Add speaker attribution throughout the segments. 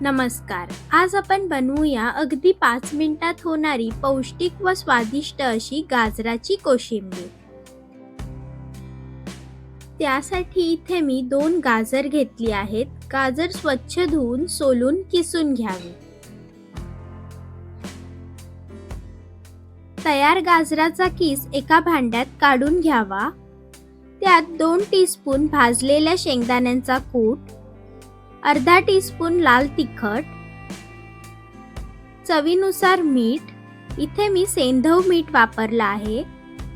Speaker 1: नमस्कार. आज आपण बनवूया अगदी पाच मिनिटात होणारी पौष्टिक व स्वादिष्ट अशी गाजराची कोशिंबीर. त्यासाठी इथे मी दोन गाजर घेतली आहेत. गाजर स्वच्छ धुवून सोलून किसून घ्यावे. तयार गाजराचा किस एका भांड्यात काढून घ्यावा. त्यात दोन टीस्पून भाजलेल्या शेंगदाण्यांचा कूट अर्धा टीस्पून लाल तिखट चवीनुसार मीठ इथे मी सेंधव मीठ वापरलं आहे.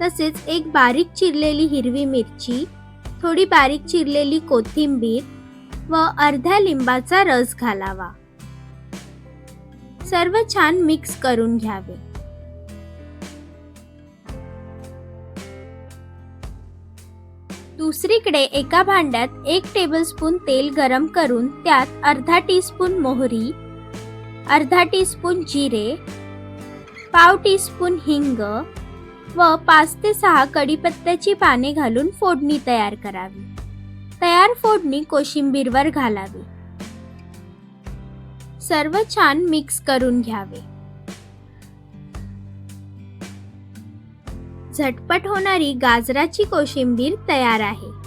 Speaker 1: तसेच एक बारीक चिरलेली हिरवी मिरची थोडी बारीक चिरलेली कोथिंबीर व अर्ध्या लिंबाचा रस घालावा. सर्व छान मिक्स करून घ्यावे. दुसरीकडे एका भांड्यात एक टेबलस्पून तेल गरम करून त्यात अर्धा टीस्पून मोहरी अर्धा टीस्पून जिरे पाव टीस्पून हिंग व पाच ते सहा कढीपत्त्याची पाने घालून फोडणी तयार करावी. तयार फोडणी कोशिंबीरवर घालावी. सर्व छान मिक्स करून घ्यावे. झटपट होणारी गाजराची कोशिंबीर तयार आहे.